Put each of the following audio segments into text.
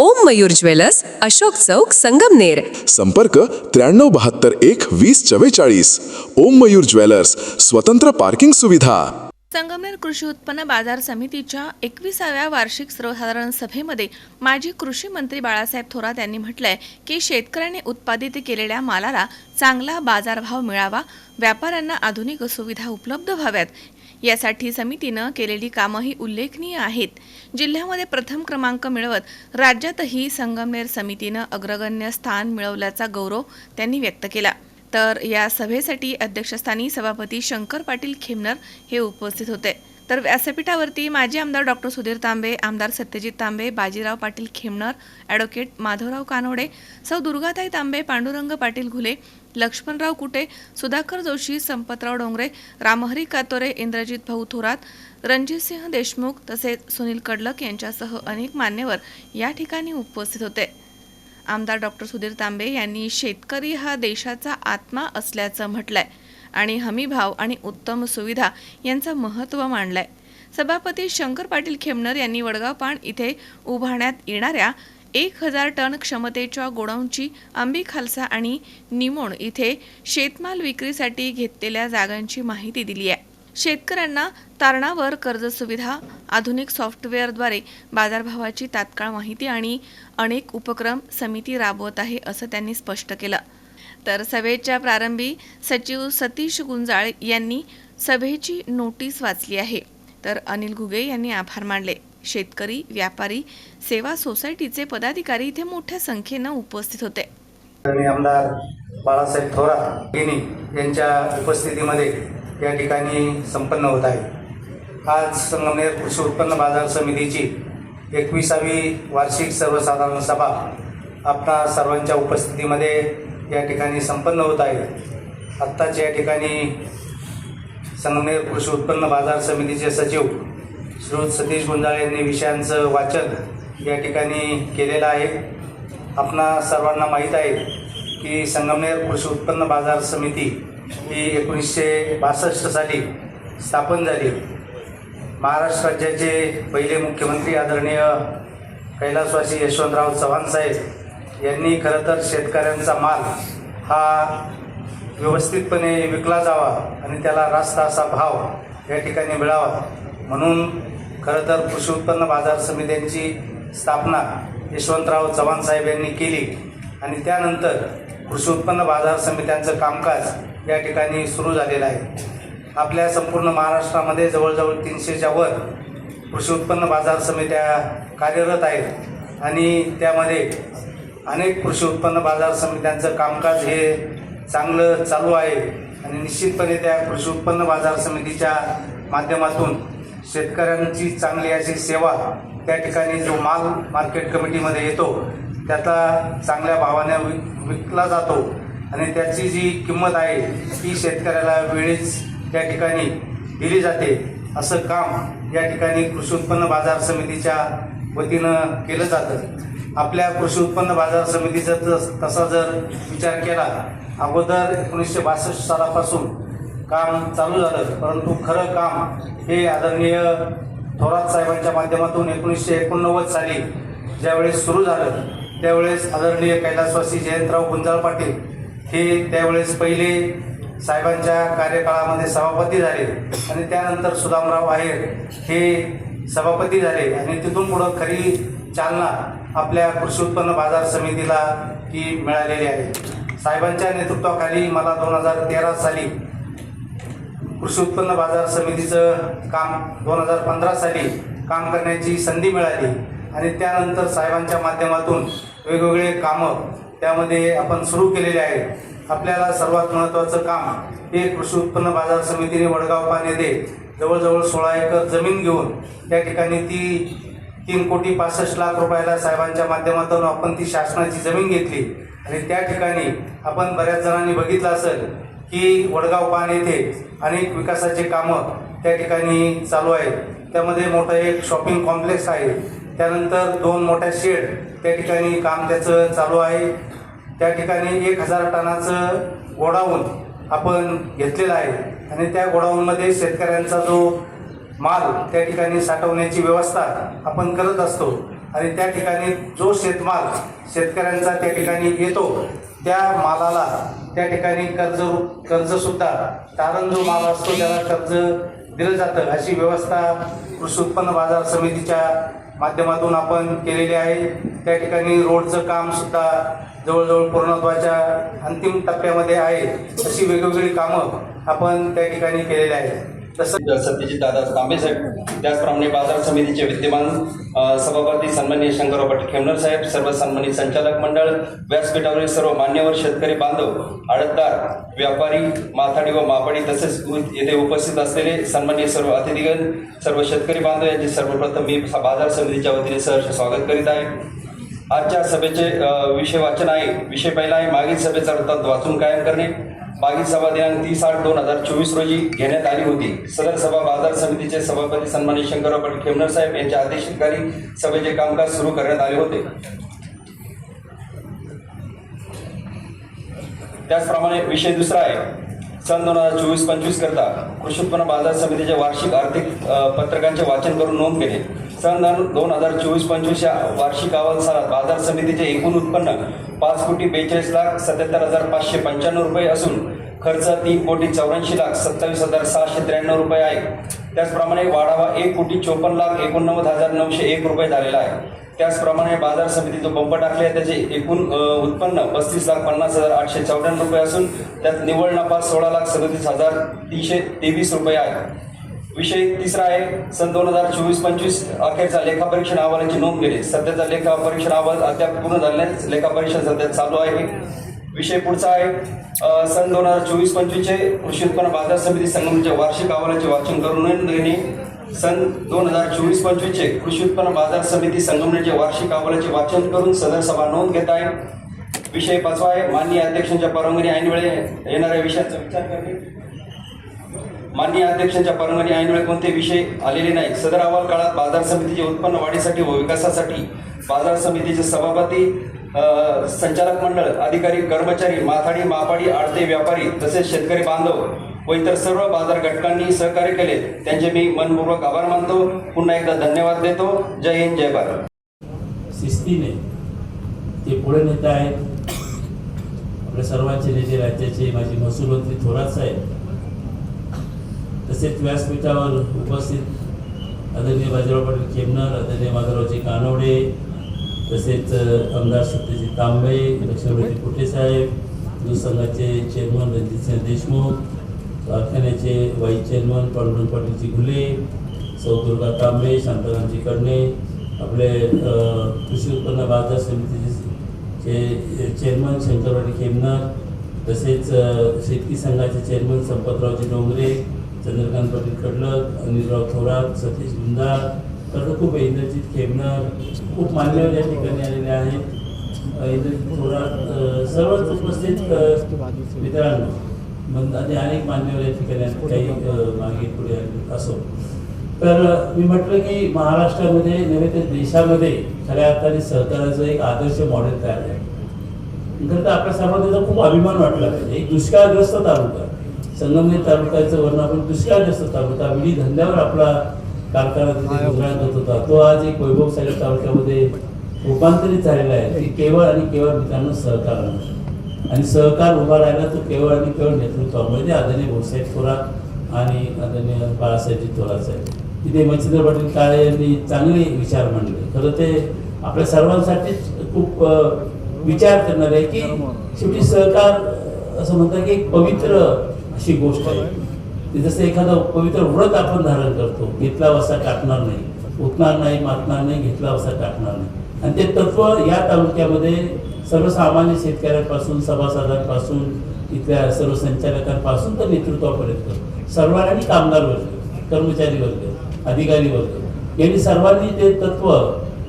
ओम Mayur jewellers Ashok Chowk Sangamner संपर्क त्र्याण्णव बहात्तर एक वीस चव्वेचाळीस. ओम मयूर ज्वेलर्स स्वतंत्र पार्किंग सुविधा. संगमनेर कृषी उत्पन्न बाजार समितीच्या एकविसाव्या वार्षिक सर्वसाधारण सभेमध्ये माजी कृषी मंत्री बाळासाहेब थोरात यांनी म्हटलंय की शेतकऱ्यांनी उत्पादित केलेल्या मालाला चांगला बाजारभाव मिळावा व्यापाऱ्यांना आधुनिक सुविधा उपलब्ध व्हाव्यात यासाठी समितीनं केलेली कामंही उल्लेखनीय आहेत. जिल्ह्यामध्ये प्रथम क्रमांक मिळवत राज्यातही संगमनेर समितीनं अग्रगण्य स्थान मिळवल्याचा गौरव त्यांनी व्यक्त केला. तर या सभेसाठी अध्यक्षस्थानी सभापती शंकर पाटील खेमनर हे उपस्थित होते. तर व्यासपीठावरती माजी आमदार डॉक्टर सुधीर तांबे आमदार सत्यजित तांबे बाजीराव पाटील खेमनर ॲडव्होकेट माधवराव कानोडे सौ दुर्गाताई तांबे पांडुरंग पाटील घुले लक्ष्मणराव कुटे सुधाकर जोशी संपतराव डोंगरे रामहरी कातोरे इंद्रजित भाऊ थोरात रणजितसिंह देशमुख तसेच सुनील कडलक यांच्यासह अनेक मान्यवर या ठिकाणी उपस्थित होते. आमदार डॉक्टर सुधीर तांबे यांनी शेतकरी हा देशाचा आत्मा असल्याचं म्हटलंय. आणि हमीभाव आणि उत्तम सुविधा यांचं महत्त्व मांडलंय. सभापती शंकर पाटील खेमनर यांनी वडगाव पाण इथे उभारण्यात येणाऱ्या एक हजार टन क्षमतेच्या गोडाऊनची आंबी खालसा आणि निमोण इथे शेतमाल विक्रीसाठी घेतलेल्या जागांची माहिती दिली आहे. शेतकऱ्यांना तारणावर कर्ज सुविधा आधुनिक सॉफ्टवेअरद्वारे बाजारभावाची तात्काळ माहिती आणि अनेक उपक्रम समिती राबवत आहे असं त्यांनी स्पष्ट केलं. तर सभेच्या प्रारंभी सचिव सतीश गुंजाळ यांनी सभेची नोटीस वाचली आहे. तर अनिल घुगे यांनी आभार मानले. शेतकरी व्यापारी सेवा सोसायटीचे पदाधिकारी इथे मोठ्या संख्येनं उपस्थित होते. आमदार बाळासाहेब थोरात यांनी यांच्या उपस्थितीमध्ये या ठिकाणी संपन्न होत आहे. आज संगमनेर कृषी उत्पन्न बाजार समितीची एकविसावी वार्षिक सर्वसाधारण सभा आपणा सर्वांच्या उपस्थितीमध्ये या ठिकाणी संपन्न होत आहे. आत्ताच या ठिकाणी संगमनेर कृषी उत्पन्न बाजार समितीचे सचिव श्री सतीश गुंजाळ यांनी विषयांचं वाचन या ठिकाणी केलेलं आहे. आपणा सर्वांना माहीत आहे की संगमनेर कृषी उत्पन्न बाजार समिती ही एकोणीसशे बासष्ट साली स्थापन झाली. महाराष्ट्र राज्याचे पहिले मुख्यमंत्री आदरणीय कैलासवासी यशवंतराव चव्हाण साहेब यांनी खरं तर शेतकऱ्यांचा माल हा व्यवस्थितपणे विकला जावा आणि त्याला रास्त असा भाव या ठिकाणी मिळावा. म्हणून खरं तर कृषी उत्पन्न बाजार समित्यांची स्थापना यशवंतराव चव्हाण साहेब यांनी केली आणि त्यानंतर कृषी उत्पन्न बाजार समित्यांचं कामकाज या ठिकाणी सुरू झालेलं आहे. आपल्या संपूर्ण महाराष्ट्रामध्ये जवळजवळ तीनशेच्या वर कृषी उत्पन्न बाजार समित्या कार्यरत आहेत आणि त्यामध्ये अनेक कृषी उत्पन्न बाजार समित्यांचं कामकाज हे चांगलं चालू आहे. आणि निश्चितपणे त्या कृषी उत्पन्न बाजार समितीच्या माध्यमातून शेतकऱ्यांची चांगली अशी सेवा त्या ठिकाणी जो माल मार्केट कमिटीमध्ये येतो त्याचा चांगल्या भावाने विक विकला जातो. आणि त्याची जी किंमत आहे ती शेतकऱ्याला वेळीच त्या ठिकाणी दिली जाते. असं काम या ठिकाणी कृषी उत्पन्न बाजार समितीच्या वतीनं केलं जातं. आपल्या कृषी उत्पन्न बाजार समितीचा तसा जर विचार केला अगोदर एकोणीसशे बासष्ट सालापासून काम चालू झालं परंतु खरं काम हे आदरणीय थोरात साहेबांच्या माध्यमातून एकोणीसशे एकोणनव्वद साली ज्यावेळेस सुरू झालं त्यावेळेस आदरणीय कैलासवासी जयंतराव गुंजाळ पाटील हे त्यावेळेस पहिले साहेबांच्या कार्यकाळामध्ये सभापती झाले आणि त्यानंतर सुदामराव आहेर हे सभापती झाले. आणि तिथून पुढं खरी चालना आपल्या कृषी उत्पन्न बाजार समितीला ही मिळालेली आहे. साहेबांच्या नेतृत्वाखाली मला दोन हजार तेरा साली कृषी उत्पन्न बाजार समितीचं काम दोन हजार पंधरा साली काम करण्याची संधी मिळाली. आणि त्यानंतर साहेबांच्या माध्यमातून वेगवेगळे कामं त्यामध्ये आपण सुरू केलेले आहेत. आपल्याला सर्वात महत्त्वाचं काम हे कृषी उत्पन्न बाजार समितीने वडगाव पान येथे जवळजवळ सोळा एकर जमीन घेऊन त्या ठिकाणी ती तीन कोटी पासष्ट लाख रुपयाला साहेबांच्या माध्यमातून आपण ती शासनाची जमीन घेतली. आणि त्या ठिकाणी आपण बऱ्याच जणांनी बघितलं असेल की वडगाव पान येथे अनेक विकासाचे कामं त्या ठिकाणी चालू आहेत. त्यामध्ये मोठं एक शॉपिंग कॉम्प्लेक्स आहे. त्यानंतर दोन मोठ्या शेड त्या ठिकाणी काम त्याचं चालू आहे. त्या ठिकाणी एक हजार टनाचं गोडाऊन आपण घेतलेलं आहे. आणि त्या गोडाऊनमध्ये शेतकऱ्यांचा जो माल त्या ठिकाणी साठवण्याची व्यवस्था आपण करत असतो. आणि त्या ठिकाणी जो शेतमाल शेतकऱ्यांचा त्या ठिकाणी येतो त्या मालाला त्या ठिकाणी कर्ज कर्जसुद्धा तारण जो माल असतो त्याला कर्ज दिलं जातं. अशी व्यवस्था कृषी उत्पन्न बाजार समितीच्या माध्यमातून आपण केलेली आहे. त्या ठिकाणी रोडचं कामसुद्धा जवळजवळ पूर्णत्वाच्या अंतिम टप्प्यामध्ये आहे अशी वेगवेगळी कामं आपण त्या ठिकाणी केलेली आहेत. तसं सत्यजित दादा तांबे साहेब त्याचप्रमाणे बाजार समितीचे विद्यमान सभापती सन्माननीय शंकरराव पाटील खेमनर साहेब सर्व सन्मानित संचालक मंडळ व्यासपीठावरील सर्व मान्यवर शेतकरी बांधव आडतदार व्यापारी माथाडी व मापाडी तसेच येथे उपस्थित असलेले सन्माननीय सर्व अतिथीगण सर्व शेतकरी बांधव यांचे सर्वप्रथम मी बाजार समितीच्या वतीने सहर्ष स्वागत करीत आहे. आजच्या सभेचे विषय वाचन आहे. विषय पहिला आहे मागील सभेचा वृत्तांत वाचून कायम करणे. मागील सभा दिनांक तीस आठ दोन हजार चोवीस रोजी घेण्यात आली होती. सदर सभा बाजार समितीचे सभापती सन्मानित शंकरराव पाटील खेमनर साहेब यांच्या आदेशितखाली सभेचे कामकाज सुरू करण्यात आले होते. त्याचप्रमाणे विषय दुसरा आहे. सन दोन हजार चोवीस पंचवीस करता कृषी उत्पन्न बाजार समितीच्या वार्षिक आर्थिक पत्रकांचे वाचन करून नोंद केले. सन दोन- हजार चोवीस पंचवीस या वार्षिक अहवाल बाजार समितीचे एकूण उत्पन्न पाच कोटी बेचाळीस लाख सत्याहत्तर हजार पाचशे पंच्याण्णव रुपये असून खर्च तीन कोटी चौऱ्याऐंशी लाख सत्तावीस हजार सहाशे त्र्याण्णव रुपये आहे. त्याचप्रमाणे वाढावा एक कोटी चोपन्न लाख एकोणनव्वद हजार नऊशे एक रुपये झालेला आहे. त्याचप्रमाणे बाजार समिती जो पंप टाकले आहे त्याचे एकूण उत्पन्न पस्तीस लाख पन्नास हजार आठशे चौऱ्याण्णव रुपये असून त्यात निव्वळ नफा सोळा लाख सदतीस हजार तीनशे तेवीस रुपये आहे. विषय तिसरा आहे सन दोन हजार चोवीस पंचवीस अखेरचा लेखापरीक्षण अहवालाची नोंद केली. सध्याचा लेखापरीक्षण अहवाल अद्याप पूर्ण झाल्यास लेखा परीक्षण सध्या चालू आहे. विषय पुढचा आहे सन दोन हजार चोवीस पंचवीसचे कृषी उत्पन्न बाजार समिती संगमच्या वार्षिक अहवालाचे वाचन करून नोंद घेणे सन दोन हजार चोवीस पंचवीसचे कृषी उत्पन्न बाजार समिती संगमनेरचे वार्षिक अहवालाचे वाचन करून सदर सभा नोंद घेत आहे. विषय पाचवा आहे माननीय अध्यक्षांच्या परवानगी ऐनवेळे येणाऱ्या विषयाचा विचार करणे. माननीय अध्यक्षांच्या परवानगी ऐनवेळे कोणते विषय आलेले नाहीत. सदर अहवाल काळात बाजार समितीचे उत्पन्न वाढीसाठी व विकासासाठी बाजार समितीचे सभापती संचालक मंडळ अधिकारी कर्मचारी माथाडी मापाडी आडते व्यापारी तसेच शेतकरी बांधव व इतर सर्व बाजार घटकांनी सहकार्य केले. त्यांचे मी मनपूर्वक आभार मानतो. पुन्हा एकदा धन्यवाद देतो. जय हिंद जय भारत. शिस्तीने ते पुढे नेते आहेत आपल्या सर्वांचे नेते राज्याचे माजी महसूल मंत्री थोरात साहेब तसेच व्यासपीठावर उपस्थित आदरणीय बाजीराव पाटील खेमनर आदरणीय माधवरावजी कानवडे तसेच आमदार सत्यजित तांबे लक्ष्मीपती कुटे साहेब दूध संघाचे चेअरमन रणजितसिंह देशमुख कारखान्याचे वाईस चेअरमन पांडुरंग पाटीलजी घुले सौ दुर्गा तांबे शांतारामजी कडणे आपले कृषी उत्पन्न बाजार समितीचे चे चेअरमन शंकरवाडी खेमनार तसेच शेतकी संघाचे चेअरमन संपतरावजी डोंगरे चंद्रकांत पाटील कडलक अनिलराव थोरात सतीश गुंदार तर खूप इंद्रजित खेमनार खूप मान्यवर या ठिकाणी आलेले आहेत. इंद्रजित थोरात सर्वच उपस्थित मित्रांनो. मग आणि अनेक मान्यवर या ठिकाणी आहेत. काही मागे पुढे आले असो. तर मी म्हटलं की महाराष्ट्रामध्ये नव्हे तर देशामध्ये खऱ्या अर्थाने सहकाराचं एक आदर्श मॉडेल तयार आहे खरं तर आपल्या समाजाचा खूप अभिमान वाटला पाहिजे. एक दुष्काळग्रस्त तालुका. संगमनेर तालुक्याचं वर्ण आपण दुष्काळग्रस्त तालुका विडी धंद्यावर आपला कारखाना तिथे गुजरात होत होता. तो आज एक वैभव सागर तालुक्यामध्ये रूपांतरित झालेला आहे. की केवळ आणि केवळ मित्रांनो सहकार आणि सहकार उभा राहिला तो केवळ आणि केवळ नेतृत्वामुळे. आदरणीय भाऊसाहेब थोरात आणि आदरणीय बाळासाहेबजी थोरात साहेब. तिथे मच्छिंद्र पाटील काळे यांनी चांगले विचार मांडले. खरं ते आपल्या सर्वांसाठीच खूप विचार करणार आहे की शेवटी सहकार असं म्हणतात की एक पवित्र अशी गोष्ट आहे. जसं एखादं पवित्र व्रत आपण धारण करतो घेतला वसा टाकणार नाही उठणार नाही मातणार नाही घेतला वसा टाकणार नाही. आणि ते तत्व या तालुक्यामध्ये सर्वसामान्य शेतकऱ्यांपासून सभासदांपासून इथल्या सर्व संचालकांपासून तर नेतृत्वापर्यंत सर्वांनी कामगार वर्ग कर्मचारी वर्ग अधिकारी वर्ग यांनी सर्वांनी ते तत्व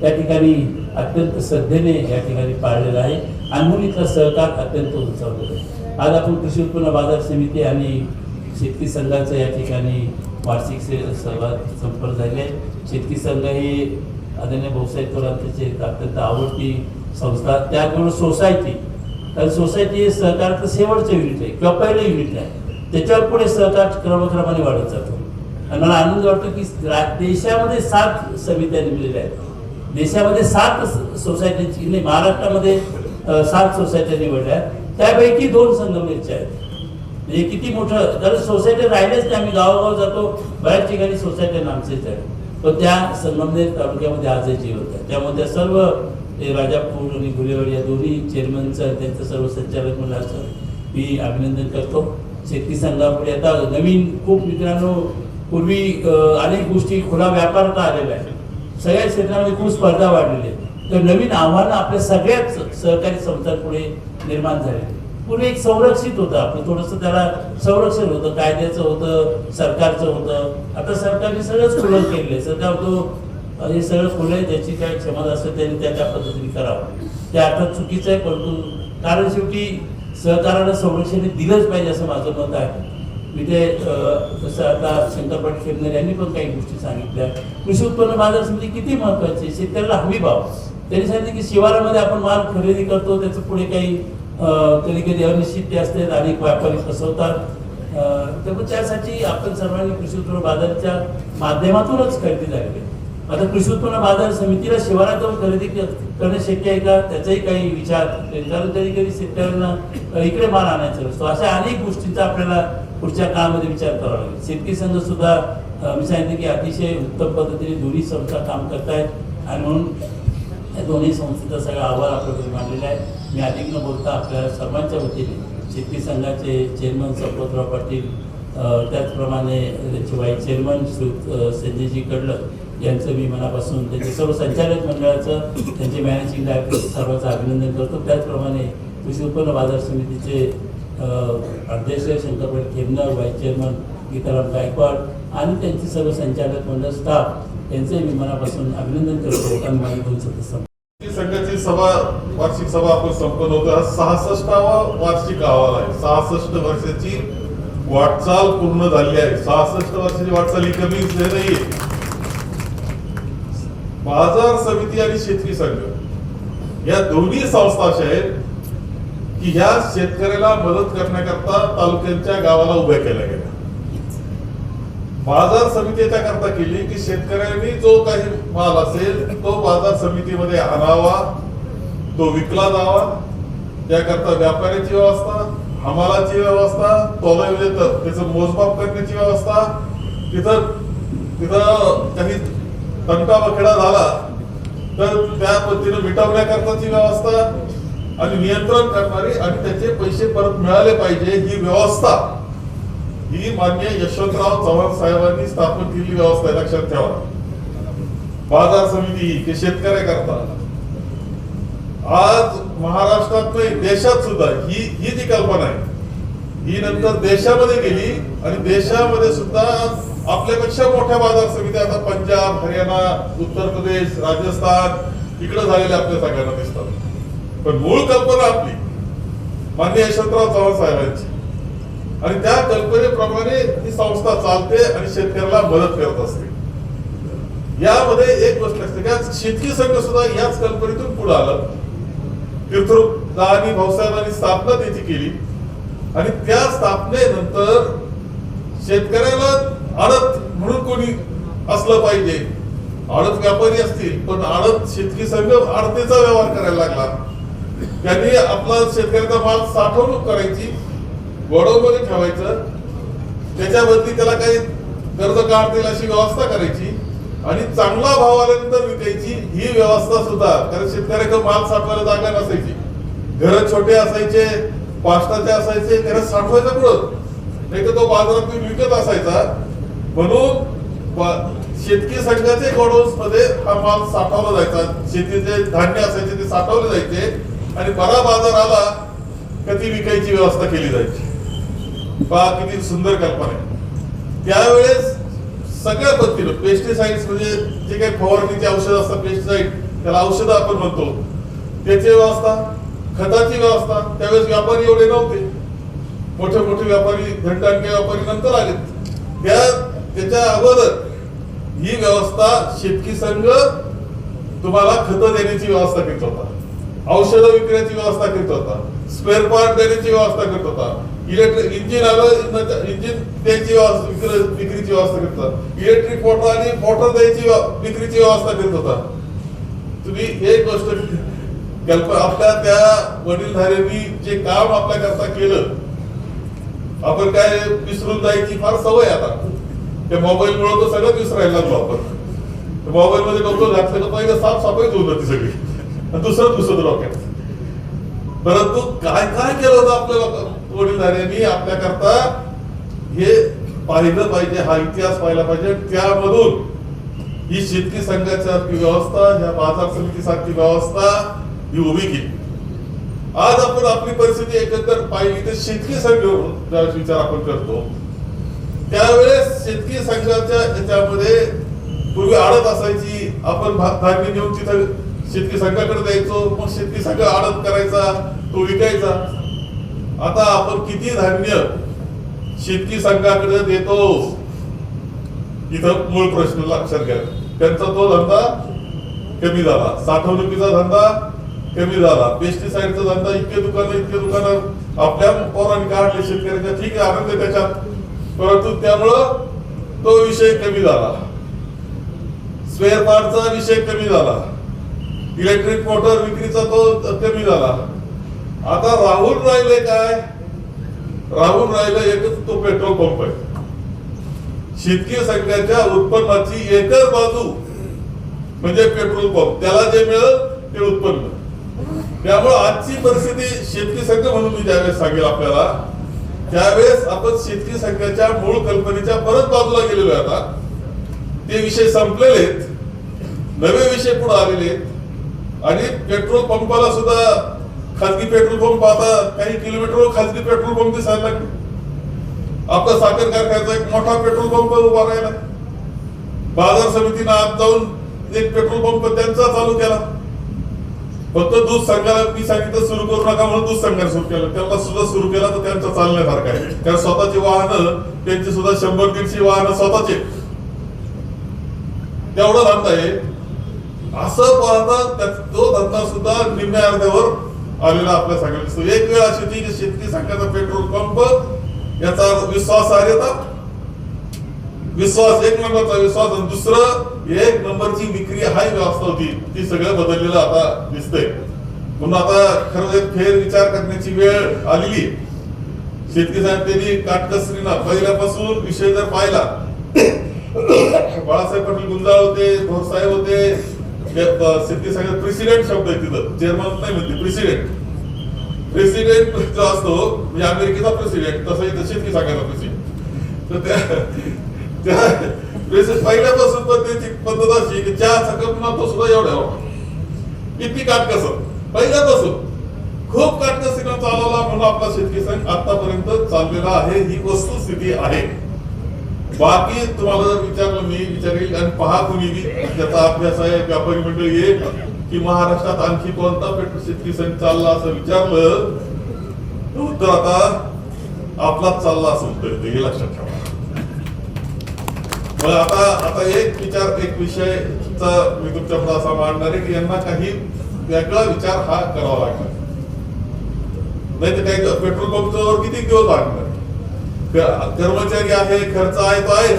त्या ठिकाणी अत्यंत श्रद्धेने या ठिकाणी पाळलेलं आहे. आणि म्हणून इथला सहकार अत्यंत उंचावलेला आहे. आज आपण कृषी उत्पन्न बाजार समिती आणि शेतकरी संघाचं या ठिकाणी वार्षिक से सहभाग संपर्क झाले. आहे शेतकरी संघ हे आदरणीय भाऊसाहेब थोरांचे अत्यंत आवडती संस्था. त्याचबरोबर सोसायटी. कारण सोसायटी हे सहकारचं शेवटचं युनिट आहे किंवा पहिलं युनिट आहे. त्याच्यावर पुढे सहकार क्रमक्रमाने वाढत जातो. आणि मला आनंद वाटतो की देशामध्ये सात समित्या नेमलेल्या आहेत. देशामध्ये सात सोसायटीची नाही महाराष्ट्रामध्ये सात सोसायट्या निवडल्या आहेत. त्यापैकी दोन संगमनेरचे आहेत. म्हणजे किती मोठं कारण सोसायटी राहिलेच नाही आम्ही गावोगाव जातो बऱ्याच ठिकाणी सोसायट्या आमचेच आहेत. पण त्या संगमनेर तालुक्यामध्ये आजही जिवंत आहे त्यामुळे त्या सर्व राजापूर आणि गुलेवाडी या दोन्ही चेअरमनचं त्यांचं सर्व संचालक मंडळाचं मी अभिनंदन करतो. शेती संघापुढे आता नवीन खूप मित्रांनो पूर्वी अनेक गोष्टी खुला व्यापार तर आलेला आहे सगळ्या क्षेत्रामध्ये खूप स्पर्धा वाढलेली आहे तर नवीन आव्हानं आपल्या सगळ्याच सहकारी संस्थांपुढे निर्माण झाले. पूर्वी एक संरक्षित होतं आपलं थोडंसं त्याला संरक्षण होतं कायद्याचं होतं सरकारचं होतं. आता सरकारने सगळंच खुलं केलेलं सरकार तो हे सगळं खुलं ज्याची काय क्षमता असेल त्यांनी त्या त्या पद्धतीने करावं. ते अर्थात चुकीचं आहे परंतु कारण शेवटी सहकाराला संरक्षण दिलंच पाहिजे असं माझं मत आहे. मी ते जसं आता शंकर पाटील खेमनेर यांनी पण काही गोष्टी सांगितल्या. कृषी उत्पन्न बाजार समिती किती महत्वाची शेतकऱ्याला हमी भाव. त्यांनी सांगितलं की शिवारामध्ये आपण माल खरेदी करतो त्याचं पुढे काही कधी कधी अनिश्चित असते अनेक व्यापारी फसवतात. त्यामुळे त्यासाठी आपण सर्वांनी कृषी उत्पन्न बाजाराच्या माध्यमातूनच खरेदी लागली आता कृषी उत्पन्न बाजार समितीला शिवारात जाऊन खरेदी करणे करणं शक्य आहे का? त्याचाही काही विचार त्यांच्यावर कधी कधी शेतकऱ्यांना इकडे माल आणायचा असतो अशा अनेक गोष्टींचा आपल्याला पुढच्या काळामध्ये विचार करावा लागेल. शेतकरी संघ सुद्धा मी सांगितलं की अतिशय उत्तम पद्धतीने दोन्ही संस्था काम करतायत. आणि म्हणून या दोन्ही संस्थेचा सगळा अहवाल आपल्याकडे मांडलेला आहे. मी अधिक न बोलता आपल्या सर्वांच्या वतीने शेतकरी संघाचे चेअरमन संपतराव पाटील त्याचप्रमाणे त्याचे वाईस चेअरमन श्री संजयजी कडलं यांचं मी मनापासून त्यांचे सर्व संचालक मंडळाचं त्यांचे मॅनेजिंग डायरेक्टर सर्वांचं अभिनंदन करतो. त्याचप्रमाणे कृषी उत्पन्न बाजार समितीचे अध्यक्ष शंकरभाई खेमनर व्हाईस चेअरमन गीताराम गायकवाड आणि त्यांचे सर्व संचालक मंडळ स्टाफ यांचे मी मनापासून अभिनंदन करतो. आणि माझी दोन सदस्य संघाची सभा वार्षिक सभा आपण संपन्न होतो. हा सहासष्टावा वार्षिक अहवाल आहे. सहासष्ट वर्षाची वाटचाल पूर्ण झाली आहे. सहासष्ट वर्षाची वाटचाल ही कमी नाही बाजार समिती आणि शेतकरी संघ या दोन्ही संस्था अशा आहेत की ह्या शेतकऱ्याला मदत करण्याकरता तालुक्यांच्या गावाला उभ्या केल्या गेल्या बाजार समितीच्या करता केली की शेतकऱ्यांनी जो काही माल असेल तो बाजार समितीमध्ये आणावा तो विकला जावा. त्याकरता व्यापाऱ्याची व्यवस्था हमालाची व्यवस्था तोलवले तर त्याचं मोजमाप करण्याची व्यवस्था. तिथं तिथं काही तंटा वखेडा झाला तर त्या पद्धतीनं मिटवण्याकरताची व्यवस्था आणि नियंत्रण करणारी आणि त्याचे पैसे परत मिळाले पाहिजे ही व्यवस्था. ही मान्य यशवंतराव चव्हाण साहेबांनी स्थापन केलेली व्यवस्था आहे लक्षात ठेवा. बाजार समिती ही की शेतकऱ्याकरता आज महाराष्ट्रात नाही देशात सुद्धा ही ही जी कल्पना आहे ही नंतर देशामध्ये गेली आणि देशामध्ये सुद्धा आपल्यापेक्षा मोठ्या बाजार समित्या आता पंजाब हरियाणा उत्तर प्रदेश राजस्थान इकडे झालेल्या आपल्या सगळ्यांना दिसतात. पण मूळ कल्पना आपली मान्य यशवंतराव चव्हाण साहेबांची. आणि त्या कल्पनेप्रमाणे ही संस्था चालते आणि शेतकऱ्याला मदत करत असते. यामध्ये एक गोष्ट असते की शेतकरी संघ सुद्धा याच कल्पनेतून पुढे आलं. तीर्थरूप आणि भाऊसाहेबांनी स्थापना त्याची केली. आणि त्या स्थापनेनंतर शेतकऱ्याला आडत म्हणून कोणी असलं पाहिजे. आडत व्यापारी असतील पण आडत शेतकरी संघ आडतीचा व्यवहार करायला लागला. त्यांनी आपला शेतकऱ्याचा माल साठवणूक करायची. गोडाऊनमध्ये ठेवायचं. त्याच्यावरती त्याला काही कर्ज काढता येईल अशी व्यवस्था करायची. आणि चांगला भाव आल्यानंतर विकायची ही व्यवस्था सुद्धा. कारण शेतकऱ्याकडे माल साठवायला जागा नसायची. घर छोटे असायचे पाष्टाचे असायचे त्याला साठवायचं पुढं नाही तर तो बाजारातून विकत असायचा. म्हणून शेतकी संघाचे गोडाऊन्समध्ये हा माल साठवला जायचा. शेतीचे धान्य असायचे ते साठवले जायचे. आणि बरा बाजार आला का ती विकायची व्यवस्था केली जायची. पहा किती सुंदर कल्पना आहे. त्यावेळेस सगळ्या पद्धतीनं पेस्टिसाइड्स म्हणजे जे काही फवारणीचे औषध असतात पेस्टिसाइड त्याला औषध आपण म्हणतो. त्याची व्यवस्था खताची व्यवस्था त्यावेळेस व्यापारी एवढे नव्हते. मोठे मोठे व्यापारी घंटांके व्यापारी नंतर आले त्या त्याच्या अगोदर ही व्यवस्था शेतकी संघ तुम्हाला खतं देण्याची व्यवस्था घेत होता. औषधं विकण्याची व्यवस्था करत होता. स्पेअर पार्ट देण्याची व्यवस्था करत होता. इलेक्ट्रिक इंजिन आलं इंजिन त्यांची विक्रीची व्यवस्था करत होता. इलेक्ट्रिक मोटर आणि मोटर द्यायची विक्रीची व्यवस्था करत होता. तुम्ही एक गोष्ट कल्पना आपल्या त्या वडीलधाऱ्यांनी जे काम आपल्या करता केलं आपण काय विसरून जायची फार सवय आता. त्या मोबाईल मुळे तर सगळं विसरायला लागलो आपण. मोबाईल मध्ये डोकं घातलं तर पहिलं साफ सफाईच होऊन जाते सगळी. दुसरं दुसरं डोक्यात. परंतु काय काय केलं होतं आपल्या वडीलधाऱ्यांनी? आपल्याकरता हे पाहिलं पाहिजे हा इतिहास पाहिला पाहिजे. त्यामधून ही शेतकी संघाची व्यवस्था ह्या बाजार समितीसारखी व्यवस्था ही उभी केली. आज आपण आपली परिस्थिती एकंदर पाहिली तर शेतकी संघ विचार आपण करतो त्यावेळेस शेतकी संघाच्या याच्यामध्ये पूर्वी आडत असायची आपण धान्य घेऊन तिथं शेतकरी संघाकडे द्यायचो मग शेतकरी संघ आडत करायचा तो विकायचा. आता आपण किती धान्य शेतकरी संघाकडे देतो? इथं मूळ प्रश्न लक्षात घ्या. त्यांचा तो धंदा कमी झाला. साठवणुकीचा धंदा कमी झाला. पेस्टीसाईडचा धंदा इतके दुकान इतके दुकान आपल्या पोरांनी काढले शेतकऱ्याच्या. ठीक आहे आनंद आहे त्याच्यात. परंतु त्यामुळं तो विषय कमी झाला. स्वेअर पार्टचा विषय कमी झाला. इलेक्ट्रिक मोटर विक्रीचा तो कमी झाला आता राहून राहिले काय? राहून राहिले एकच तो पेट्रोल पंप आहे. शेतकरी संघाच्या उत्पन्नाची एकच बाजू म्हणजे पेट्रोल पंप. त्याला जे मिळेल ते उत्पन्न. त्यामुळे आजची परिस्थिती शेतकरी संघ म्हणून मी ज्यावेळेस सांगेल आपल्याला त्यावेळेस आपण शेतकरी संघाच्या मूळ कल्पनेच्या परत बाजूला गेलेलो आता. ते विषय संपलेले आहेत नवे विषय पुढे आलेले आहेत. आणि पेट्रोल पंपाला सुद्धा खाजगी पेट्रोल पंप आता काही किलोमीटरवर खाजगी पेट्रोल पंप दिसायला लागले. आपला साखर कारखान्याचा एक मोठा पेट्रोल पंप उभा राहिला. बाजार समितीनं आत जाऊन एक पेट्रोल पंप त्यांचा चालू केला. फक्त दूध संघाला मी सांगितलं सुरू करू नका म्हणून दूध संघाने सुरू केलं. त्यांना सुद्धा सुरू केला तर त्यांचं चालण्यासारखं आहे. कारण स्वतःची वाहनं त्यांची सुद्धा शंभर दीडशे वाहनं स्वतःचे तेवढं धंदा आहे असं पाहता त्या- तो सुद्धा निम्म्या अर्ध्यावर आलेला आपल्या सगळ्यांना दिसतो. एक वेळ अशी होती की शेतकरी संघाचा पेट्रोल पंप याचा विश्वासार्हता विश्वास एक नंबरचा विश्वास आणि दुसरं एक नंबरची विक्री हाय व्यवस्था होती. ती सगळं बदललेलं आता दिसतंय. म्हणून आता खरं फेर विचार करण्याची वेळ आलेली. शेतकरी साहेब त्यांनी काटकसरीनं पहिल्यापासून विषय जर पाहिला बाळासाहेब पाटील गुंजाळ होते भोरसाहेब होते सिद्धी ब- प्रेसिडेंट शब्द आहे तिथं. चेअरमन नाही म्हणते प्रेसिडेंट. प्रेसिडेंट जो असतो म्हणजे अमेरिकेचा प्रेसिडेंट तसं इथं शेतकरी सांगायला प्रेसिडेंट तर त्या पहिल्यापासून पण त्याची पद्धत अशी की चहा कप तो सुद्धा एवढा एवढा किती काटकसर. पहिल्यापासून. खूप काटकसरीनं चालवला म्हणून आपला शेतकरी संघ आतापर्यंत चाललेला आहे. ही वस्तुस्थिती आहे. बाकी तुम्हाला जर विचारलं मी विचारेल आणि पहा कुणी त्याचा अभ्यास आहे व्यापारी मंडळ येईल की महाराष्ट्रात आणखी कोणता पेट्रोल शेतकरी सण चालला असं विचारलं तर उत्तर आता आपलाच चालला असं उत्तर येतं, हे लक्षात ठेवा. मग आता आता एक विचार एक विषयचा मी तुमच्याकडे असा मांडणार आहे की यांना काही वेगळा विचार हा करावा लागणार. नाही तर काही पेट्रोल पंपवर किती दिवस लागणार? कर्मचारी आहे खर्च आहे तो आहे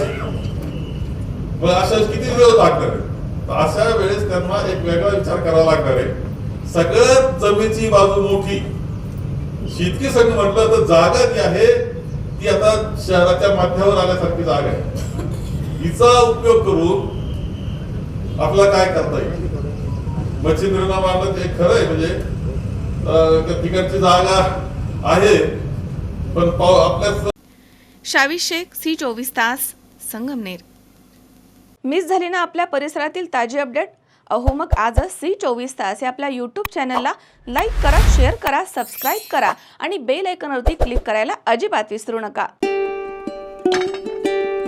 मग अशा किती वेळ लागणार अशा वेळेस त्यांना एक वेगळा विचार करावा लागणार आहे. सगळ्यात जमिनीची बाजू मोठी. शेतकी संघ म्हटलं तर जागा जी आहे ती आता शहराच्या मध्यावर आल्यासारखी जागा आहे. हिचा उपयोग करून आपला काय करता येईल? मच्छिंद्रनाथ मारलं ते खरं आहे म्हणजे अं, जागा आहे. पण पाव- आपल्या शावी शेख सी चोवीस तास संगमनेर. मिस झाली ना आपल्या परिसरातील ताजी अपडेट? अहो मग आजच सी चोवीस तास या आपल्या यूट्यूब चॅनलला लाईक करा शेअर करा सबस्क्राईब करा आणि बेल आयकॉनवरती क्लिक करायला अजिबात विसरू नका.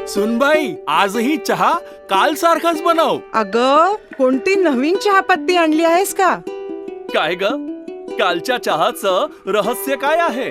सुनबाई आजही चहा काल सारखाच बनव. अग कोणती नवीन चहापत्ती आणली आहेस का? काय ग? कालच्या चहाचं रहस्य काय आहे?